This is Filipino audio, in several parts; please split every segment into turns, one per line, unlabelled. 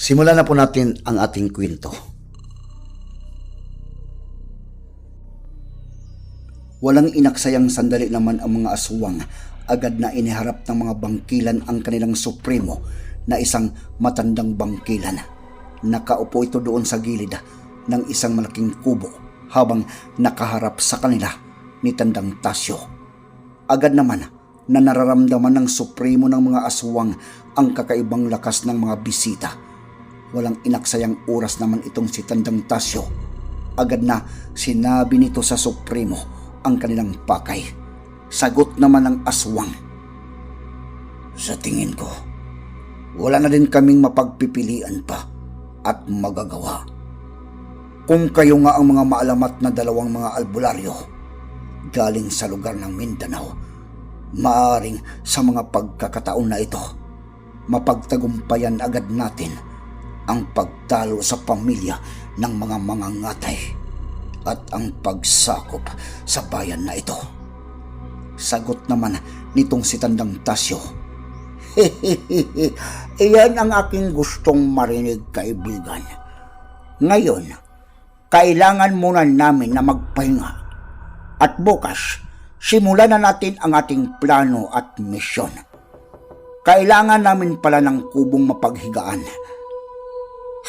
Simulan na po natin ang ating kwento. Walang inaksayang sandali naman ang mga aswang. Agad na iniharap ng mga bangkilan ang kanilang supremo na isang matandang bangkilan. Nakaupo ito doon sa gilid ng isang malaking kubo habang nakaharap sa kanila ni Tandang Tasyo. Agad naman na nararamdaman ng supremo ng mga aswang ang kakaibang lakas ng mga bisita. Walang inaksayang oras naman itong si Tandang Tasyo. Agad na sinabi nito sa supremo ang kanilang pakay. Sagot naman ng aswang. Sa tingin ko, wala na din kaming mapagpipilian pa at magagawa. Kung kayo nga ang mga maalamat na dalawang mga albularyo galing sa lugar ng Mindanao, maaring sa mga pagkakataon na ito, mapagtagumpayan agad natin ang pagtalo sa pamilya ng mga mangangatay at ang pagsakop sa bayan na ito. Sagot naman nitong si Tandang Tasyo. Iyan ang aking gustong marinig, kaibigan. Ngayon, kailangan muna namin na magpahinga. At bukas, simulan na natin ang ating plano at misyon. Kailangan namin pala ng kubong mapaghigaan.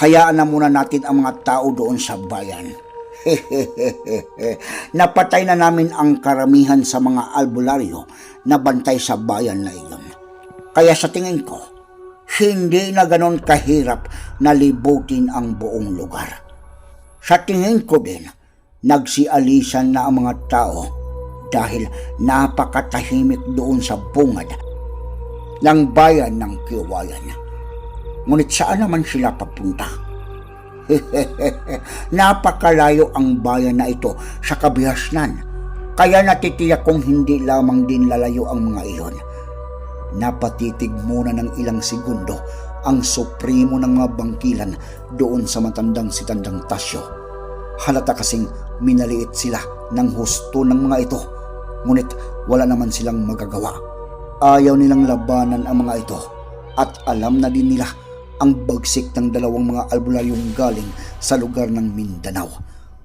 Hayaan na muna natin ang mga tao doon sa bayan. Napatay na namin ang karamihan sa mga albularyo na bantay sa bayan na iyon. Kaya sa tingin ko, hindi na ganon kahirap na libutin ang buong lugar. Sa tingin ko din, nagsialisan na ang mga tao dahil napakatahimik doon sa bungad ng bayan ng Kiwayan. Ngunit saan naman sila papunta? Napakalayo ang bayan na ito sa kabihasnan. Kaya natitiyak kong hindi lamang din lalayo ang mga iyon. Napatitig muna ng ilang segundo ang supremo ng mga bangkilan doon sa matandang si Tandang Tasyo. Halata kasing minaliit sila ng husto ng mga ito. Ngunit wala naman silang magagawa. Ayaw nilang labanan ang mga ito at alam na din nila ang bagsik ng dalawang mga albularyong galing sa lugar ng Mindanao.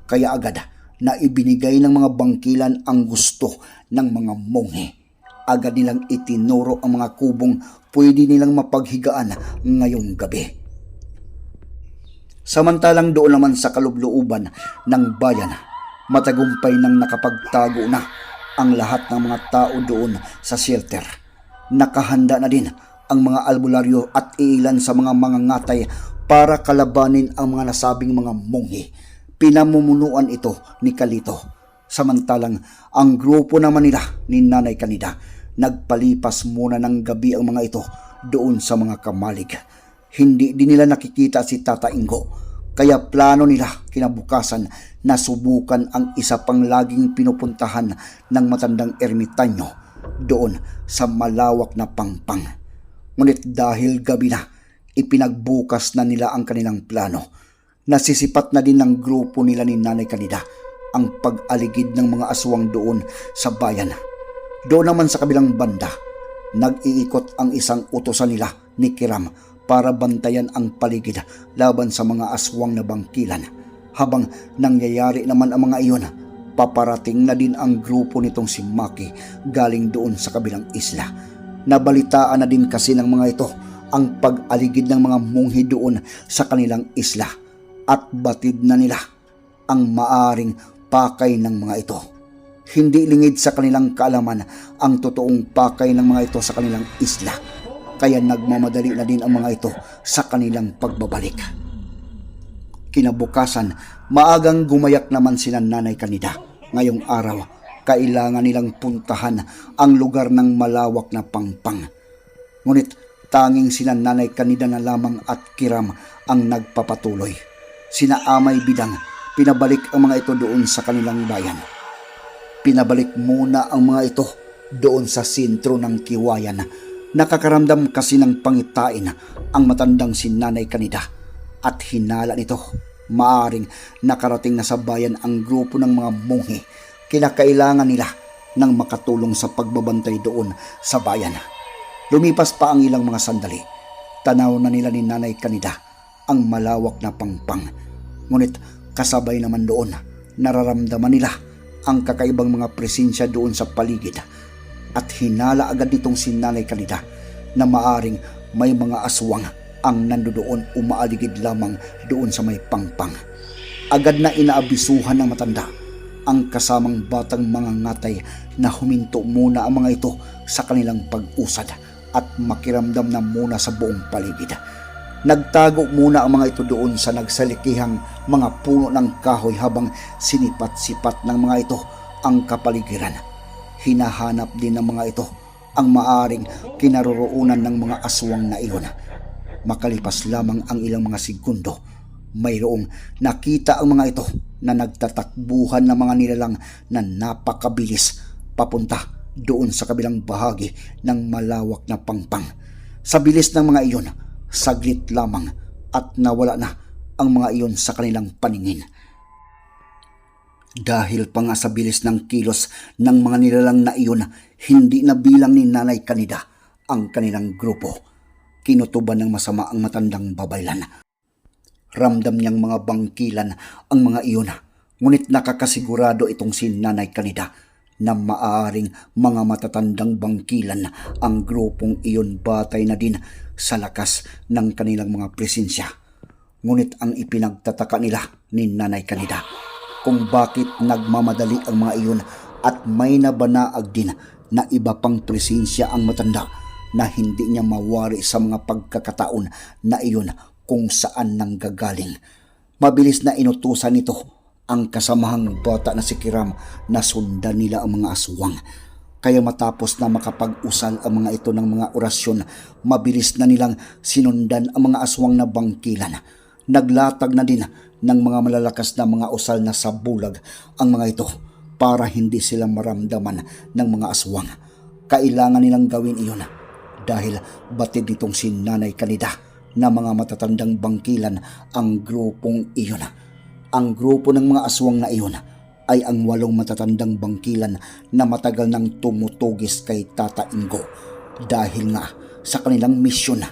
Kaya agad na ibinigay ng mga bangkilan ang gusto ng mga monghe. Agad nilang itinuro ang mga kubong pwede nilang mapaghigaan ngayong gabi. Samantalang doon naman sa kalublooban ng bayan, matagumpay nang nakapagtago na ang lahat ng mga tao doon sa shelter. Nakahanda na din ang mga albularyo at ilan sa mga mangangatay para kalabanin ang mga nasabing mga monghe. Pinamumunuan ito ni Kalito. Samantalang ang grupo naman nila ni Nanay Kanida nagpalipas muna ng gabi ang mga ito doon sa mga kamalig. Hindi din nila nakikita si Tata Ingo. Kaya plano nila kinabukasan na subukan ang isa pang laging pinupuntahan ng matandang ermitanyo doon sa malawak na pangpang. Ngunit dahil gabi na, ipinagbukas na nila ang kanilang plano. Nasisipat na din ng grupo nila ni Nanay Kanida ang pag-aligid ng mga aswang doon sa bayan. Doon naman sa kabilang banda, nag-iikot ang isang utosan nila ni Kiram para bantayan ang paligid laban sa mga aswang na bangkilan. Habang nangyayari naman ang mga iyon, paparating na din ang grupo nitong si Maki galing doon sa kabilang isla. Nabalitaan na din kasi ng mga ito ang pag-aligid ng mga munghi doon sa kanilang isla. at batid na nila ang maaring pakay ng mga ito. Hindi lingid sa kanilang kaalaman ang totoong pakay ng mga ito sa kanilang isla. Kaya nagmamadali na din ang mga ito sa kanilang pagbabalik. Kinabukasan, maagang gumayak naman sila nanay kanida. Ngayong araw, kailangan nilang puntahan ang lugar ng malawak na pangpang. Ngunit tanging sina nanay kanida na lamang at kiram ang nagpapatuloy. Sina Amay Bidang, pinabalik ang mga ito doon sa kanilang bayan. Pinabalik muna ang mga ito doon sa sentro ng Kiwayan. Nakakaramdam kasi ng pangitain ang matandang si Nanay Kanida at hinala nito. Maaring nakarating na sa bayan ang grupo ng mga munghi. Kinakailangan nila ng makatulong sa pagbabantay doon sa bayan. Lumipas pa ang ilang mga sandali. Tanaw na nila ni Nanay Kanida ang malawak na pangpang. Ngunit kasabay naman doon, nararamdaman nila ang kakaibang mga presensya doon sa paligid at hinala agad nitong si Nanay Kanida na maaring may mga aswang ang nandoon umaaligid lamang doon sa may pangpang. Agad na inaabisuhan ng matanda ang kasamang batang mga ngatay na huminto muna ang mga ito sa kanilang pag-usad at makiramdam na muna sa buong paligid. Nagtago muna ang mga ito doon sa nagsalikihang mga puno ng kahoy habang sinipat-sipat ng mga ito ang kapaligiran. Hinahanap din ng mga ito ang maaring kinaroroonan ng mga aswang na iyon. Makalipas lamang ang ilang mga segundo, mayroong nakita ang mga ito na nagtatakbuhan ng mga nilalang na napakabilis papunta doon sa kabilang bahagi ng malawak na pangpang. Sa bilis ng mga iyon, saglit lamang at nawala na ang mga iyon sa kanilang paningin. Dahil pa nga sa bilis ng kilos ng mga nilalang na iyon, hindi na bilang ni Nanay Kanida ang kanilang grupo. Kinutuban ng masama ang matandang babaylan. Ramdam niyang mga bangkilan ang mga iyon, ngunit nakakasigurado itong si Nanay Kanida na maaaring mga matatandang bangkilan ang grupong iyon batay na din sa lakas ng kanilang mga presensya. Ngunit ang ipinagtataka nila ni Nanay Kanida kung bakit nagmamadali ang mga iyon at may nabanaag din na iba pang presensya ang matanda na hindi niya mawari sa mga pagkakataon na iyon kung saan nanggagaling. Mabilis na inutusan nito ang kasamahang bata na si Kiram na sundan nila ang mga aswang. Kaya matapos na makapag-usal ang mga ito ng mga orasyon, mabilis na nilang sinundan ang mga aswang na bangkilan. Naglatag na din ng mga malalakas na mga usal na sabulag ang mga ito para hindi sila maramdaman ng mga aswang. Kailangan nilang gawin iyon dahil batid nitong si Nanay Kanida na mga matatandang bangkilan ang grupong iyon. Ang grupo ng mga aswang na iyon ay ang walong matatandang bangkilan na matagal nang tumutugis kay Tata Ingo dahil nga sa kanilang misyon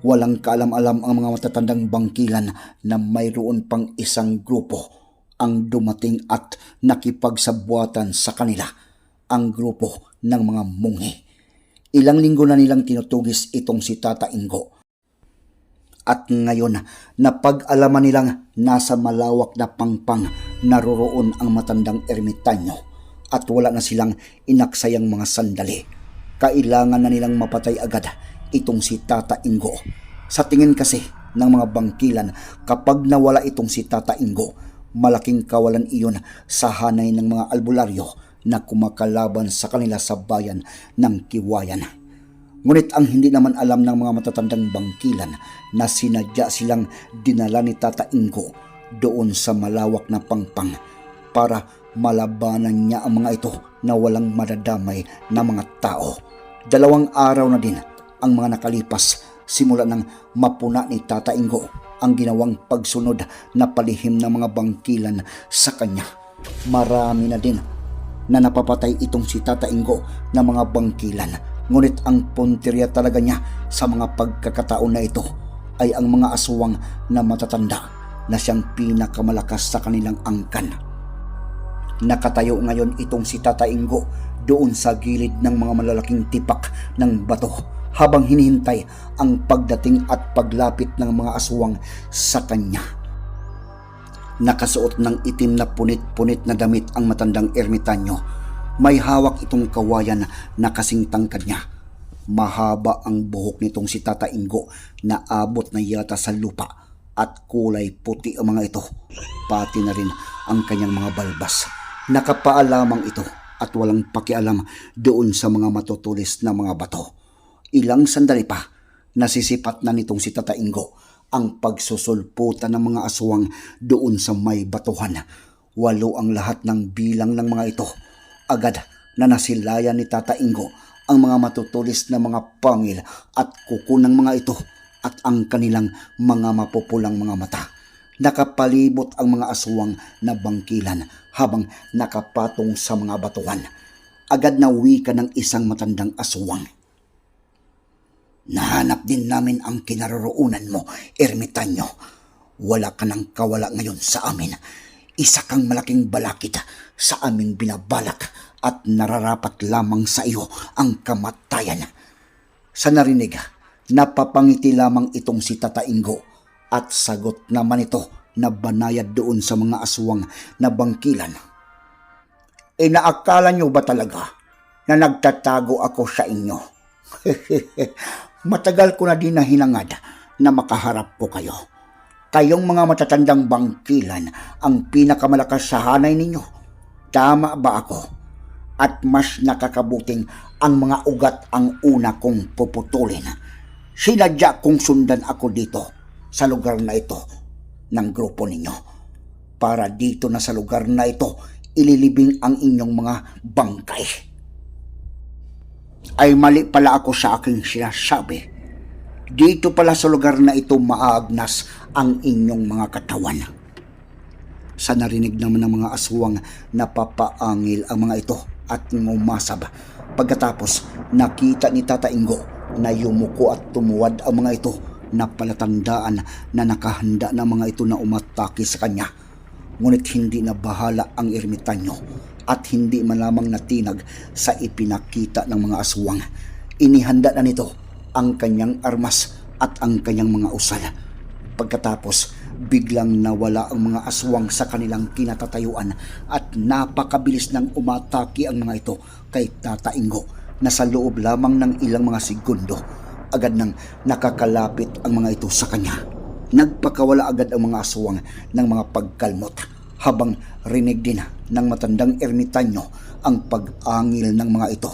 Walang kaalam-alam ang mga matatandang bangkilan na mayroon pang isang grupo ang dumating at nakipagsabuatan sa kanila, ang grupo ng mga munghi. Ilang linggo na nilang tinutugis itong si Tata Ingo. At ngayon, napag-alaman nilang nasa malawak na pangpang naroroon ang matandang ermitanyo at wala na silang inaksayang mga sandali. Kailangan na nilang mapatay agad itong si Tata Ingo. Sa tingin kasi ng mga bangkilan, kapag nawala itong si Tata Ingo, malaking kawalan iyon sa hanay ng mga albularyo na kumakalaban sa kanila sa bayan ng Kiwayan. Ngunit ang hindi naman alam ng mga matatandang bangkilan na sinadya silang dinala ni Tata Ingo doon sa malawak na pangpang para malabanan niya ang mga ito na walang madadamay na mga tao. Dalawang araw na din ang mga nakalipas simula nang mapuna ni Tata Ingo ang ginawang pagsunod na palihim ng mga bangkilan sa kanya. Marami na din na napapatay itong si Tata Ingo na mga bangkilan. Ngunit ang punteriya talaga niya sa mga pagkakataon na ito ay ang mga aswang na matatanda na siyang pinakamalakas sa kanilang angkan. Nakatayo ngayon itong si Tata Ingo doon sa gilid ng mga malalaking tipak ng bato habang hinihintay ang pagdating at paglapit ng mga aswang sa kanya. Nakasuot ng itim na punit-punit na damit ang matandang ermitanyo. May hawak itong kawayan na kasing tangkad niya. Mahaba ang buhok nitong si Tata Ingo na abot na yata sa lupa at kulay puti ang mga ito. Pati na rin ang kanyang mga balbas. Nakapaalamang ito at walang pakialam doon sa mga matutulis na mga bato. Ilang sandali pa, nasisipat na nitong si Tata Ingo ang pagsusulputan ng mga aswang doon sa may batuhan. Walo ang lahat ng bilang ng mga ito. Agad na nasilayan ni Tata Ingo ang mga matutulis na mga pangil at kuko ng mga ito at ang kanilang mga mapupulang mga mata. Nakapalibot ang mga aswang na bangkilan habang nakapatong sa mga batuhan. Agad na wika ng isang matandang aswang. Nahanap din namin ang kinaroroonan mo, ermitanyo. Wala ka ng kawala ngayon sa amin. Isa kang malaking balakid sa aming binabalak at nararapat lamang sa iyo ang kamatayan. Sa narinig, napapangiti lamang itong si Tata Ingo at sagot naman ito na banayad doon sa mga aswang na bangkilan. Inaakala niyo ba talaga na nagtatago ako sa inyo? Matagal ko na din na hinangad na makaharap ko kayo. Kayong mga matatandang bangkilan ang pinakamalakas sa hanay ninyo. Tama ba ako? At mas nakakabuting ang mga ugat ang una kong puputulin. Sinadya kong sundan ako dito sa lugar na ito ng grupo ninyo. Para dito na sa lugar na ito ililibing ang inyong mga bangkay ay mali pala ako sa aking sinasabi. Dito pala sa lugar na ito maagnas ang inyong mga katawan. Sa narinig naman ng mga aswang, napapaangil ang mga ito at ngumasab. Pagkatapos, nakita ni Tata Ingo na yumuko at tumuwad ang mga ito na palatandaan na nakahanda na mga ito na umatake sa kanya. Ngunit hindi na bahala ang ermitanyo at hindi man lamang natinag sa ipinakita ng mga aswang. Inihanda na nito ang kanyang armas at ang kanyang mga usal. Pagkatapos, biglang nawala ang mga aswang sa kanilang kinatatayuan at napakabilis ng umatake ang mga ito kay Tata Ingo na sa loob lamang ng ilang mga segundo agad nang nakakalapit ang mga ito sa kanya. Nagpakawala agad ang mga aswang ng mga pagkalmot habang rinig din ng matandang ermitanyo ang pag-angil ng mga ito.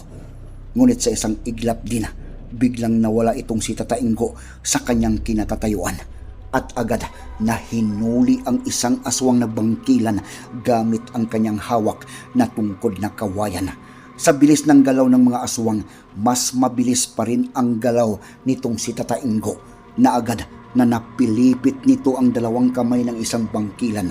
Ngunit sa isang iglap din, biglang nawala itong si Tata Ingo sa kanyang kinatatayuan at agad na hinuli ang isang aswang na bangkilan gamit ang kanyang hawak na tungkod na kawayan. Sa bilis ng galaw ng mga aswang, mas mabilis pa rin ang galaw nitong si Tata Ingo na agad na napilipit nito ang dalawang kamay ng isang bangkilan.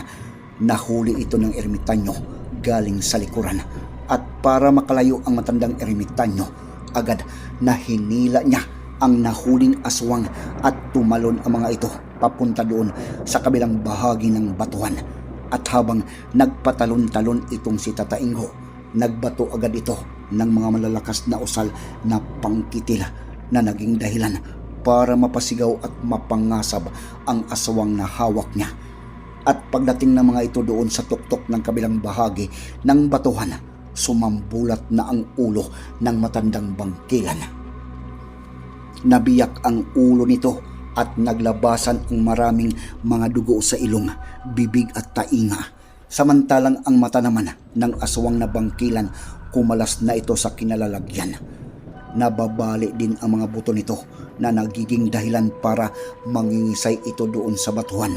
Nahuli ito ng ermitanyo galing sa likuran at para makalayo ang matandang ermitanyo, agad na hinila niya ang nahuling aswang at tumalon ang mga ito papunta doon sa kabilang bahagi ng batuhan. At habang nagpatalon-talon itong si Tata Ingo, nagbato agad ito ng mga malalakas na usal na pangkitil na naging dahilan para mapasigaw at mapangasab ang aswang na hawak niya. At pagdating ng mga ito doon sa tuktok ng kabilang bahagi ng batuhan, sumambulat na ang ulo ng matandang bangkilan. Nabiyak ang ulo nito at naglabasan ang maraming mga dugo sa ilong, bibig at tainga. Samantalang ang mata naman ng aswang na bangkilan kumalas na ito sa kinalalagyan. Nababali din ang mga buto nito na nagiging dahilan para mangingisay ito doon sa batuhan.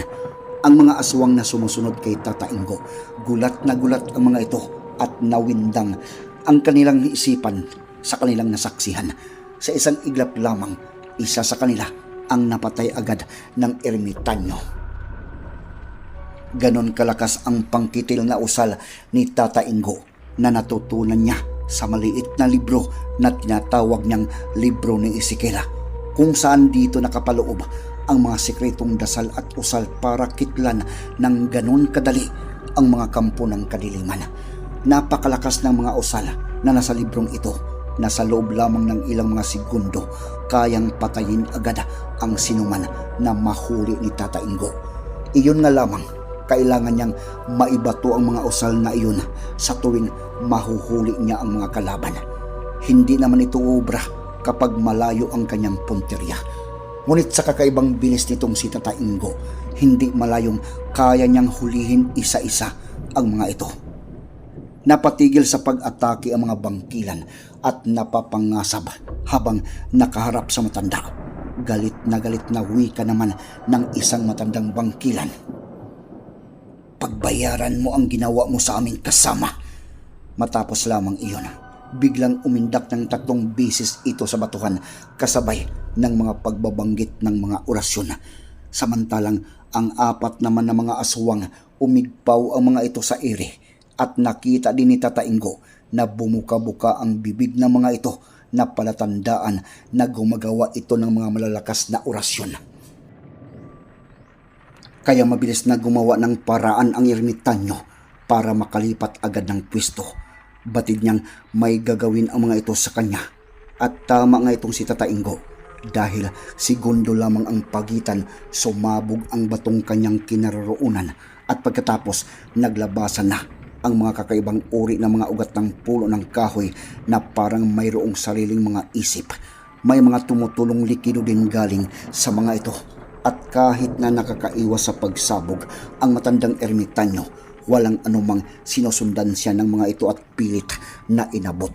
Ang mga aswang na sumusunod kay Tata Ingo, gulat na gulat ang mga ito at nawindang ang kanilang isipan sa kanilang nasaksihan. Sa isang iglap lamang, isa sa kanila ang napatay agad ng ermitanyo. Ganon kalakas ang pangkitil na usal ni Tata Ingo na natutunan niya sa maliit na libro na tinatawag niyang libro ni Isikela kung saan dito nakapaloob ang mga sikretong dasal at usal para kitlan ng ganon kadali ang mga kampo ng kadiliman. Napakalakas ng mga usal na nasa librong ito na sa loob lamang ng ilang mga segundo kayang patayin agad ang sinuman na mahuli ni Tata Ingo. Iyon nga lamang kailangan niyang maibato ang mga usal na iyon sa tuwing mahuhuli niya ang mga kalaban. Hindi naman ito obra kapag malayo ang kanyang punterya. Ngunit sa kakaibang bilis nitong si Tata Ingo, hindi malayong kaya niyang hulihin isa-isa ang mga ito. Napatigil sa pag-atake ang mga bangkilan at napapangasab habang nakaharap sa matanda. Galit na galit na wika naman ng isang matandang bangkilan. Pagbayaran mo ang ginawa mo sa aming kasama. Matapos lamang iyon, biglang umindak ng tatlong bisis ito sa batuhan kasabay ng mga pagbabanggit ng mga orasyon. Samantalang ang apat naman na mga aswang umigpaw ang mga ito sa ere at nakita din ni Tata Ingo na bumuka-buka ang bibig ng mga ito na palatandaan na gumagawa ito ng mga malalakas na orasyon. Kaya mabilis na gumawa ng paraan ang ermitanyo para makalipat agad ng pwesto. Batid niyang may gagawin ang mga ito sa kanya. At tama nga itong si Tata Ingo dahil segundo lamang ang pagitan sumabog ang batong kanyang kinaroroonan at pagkatapos naglabasan na ang mga kakaibang uri ng mga ugat ng pulo ng kahoy na parang mayroong sariling mga isip. May mga tumutulong likido din galing sa mga ito at kahit na nakakaiwas sa pagsabog ang matandang ermitanyo, walang anumang sinusundan siya ng mga ito at pilit na inabot.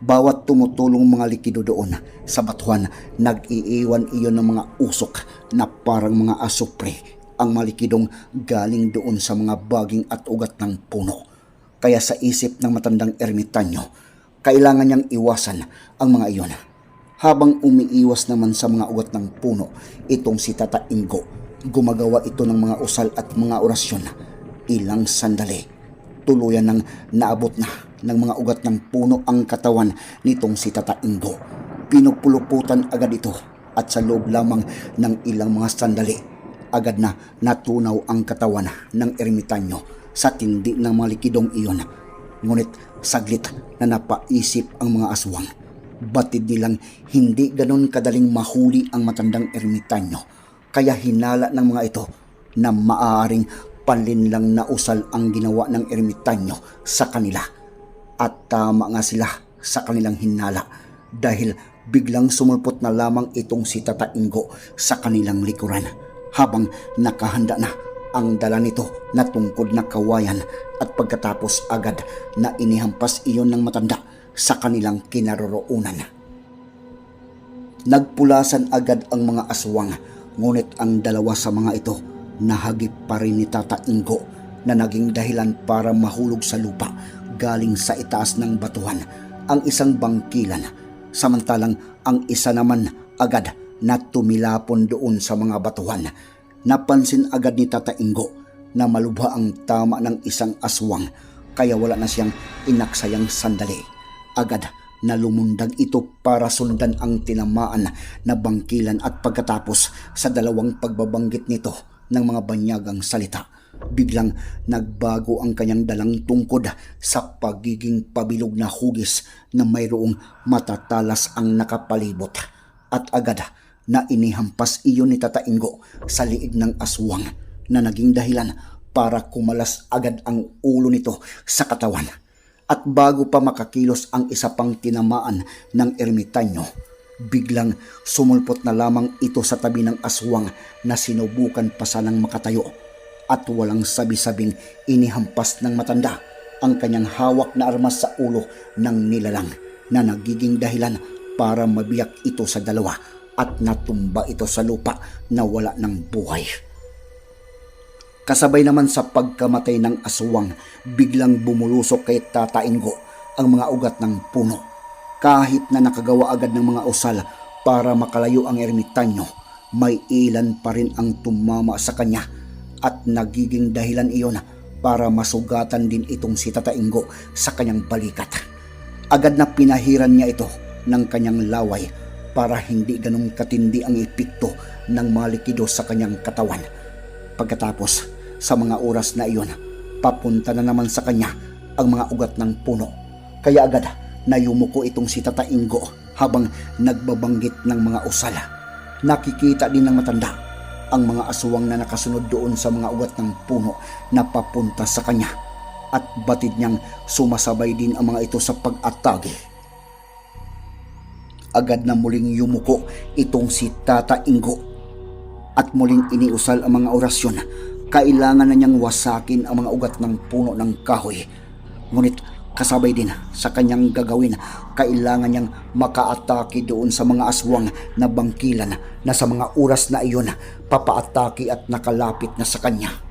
Bawat tumutulong mga likido doon sa batuhan, nag-iiwan iyon ng mga usok na parang mga asupre ang malikidong galing doon sa mga baging at ugat ng puno. Kaya sa isip ng matandang ermitanyo, kailangan niyang iwasan ang mga iyon. Habang umiiwas naman sa mga ugat ng puno, itong si Tata Ingo, gumagawa ito ng mga usal at mga orasyon. Ilang sandali, tuluyan nang naabot na ng mga ugat ng puno ang katawan nitong si Tata Ingo. Pinupuluputan agad ito at sa loob lamang ng ilang mga sandali, agad na natunaw ang katawan ng ermitanyo sa tindi ng mga likidong iyon. Ngunit saglit na napaisip ang mga aswang. Batid nilang hindi ganon kadaling mahuli ang matandang ermitanyo. Kaya hinala ng mga ito na maaaring panlinlang na usal ang ginawa ng ermitanyo sa kanila. At tama nga sila sa kanilang hinala dahil biglang sumulpot na lamang itong si Tata Ingo sa kanilang likuran habang nakahanda na ang dala nito na tungkod na kawayan at pagkatapos agad na inihampas iyon ng matanda sa kanilang kinaroroonan. Nagpulasan agad ang mga aswang ngunit ang dalawa sa mga ito nahagip pa rin ni Tata Ingo na naging dahilan para mahulog sa lupa galing sa itaas ng batuhan ang isang bangkilan samantalang ang isa naman agad na tumilapon doon sa mga batuhan. Napansin agad ni Tata Ingo na malubha ang tama ng isang aswang kaya wala na siyang inaksayang sandali. Agad na lumundag ito para sundan ang tinamaan na bangkilan at pagkatapos sa dalawang pagbabanggit nito ng mga banyagang salita biglang nagbago ang kanyang dalang tungkod sa pagiging pabilog na hugis na mayroong matatalas ang nakapalibot at agad na inihampas iyon ni Tata sa liig ng aswang na naging dahilan para kumalas agad ang ulo nito sa katawan. At bago pa makakilos ang isa pang tinamaan ng ermitanyo, biglang sumulpot na lamang ito sa tabi ng aswang na sinubukan pa sanang makatayo at walang sabi-sabing inihampas ng matanda ang kanyang hawak na armas sa ulo ng nilalang na nagiging dahilan para mabiyak ito sa dalawa at natumba ito sa lupa na wala ng buhay. Kasabay naman sa pagkamatay ng aswang, biglang bumulusok kay Tata Ingo ang mga ugat ng puno. Kahit na nakagawa agad ng mga usal para makalayo ang ermitanyo, may ilan pa rin ang tumama sa kanya at nagiging dahilan iyon para masugatan din itong si Tata Ingo sa kanyang balikat. Agad na pinahiran niya ito ng kanyang laway para hindi ganong katindi ang epekto ng malikido sa kanyang katawan. Pagkatapos, sa mga oras na iyon, papunta na naman sa kanya ang mga ugat ng puno. Kaya agad na yumuko itong si Tata Ingo habang nagbabanggit ng mga usala. Nakikita din ng matanda ang mga aswang na nakasunod doon sa mga ugat ng puno na papunta sa kanya at batid niyang sumasabay din ang mga ito sa pag-atake. Agad na muling yumuko itong si Tata Ingo at muling iniusal ang mga orasyon. Kailangan na niyang wasakin ang mga ugat ng puno ng kahoy. Ngunit kasabay din sa kanyang gagawin, kailangan niyang makaatake doon sa mga aswang na bangkilan na sa mga oras na iyon papaatake at nakalapit na sa kanya.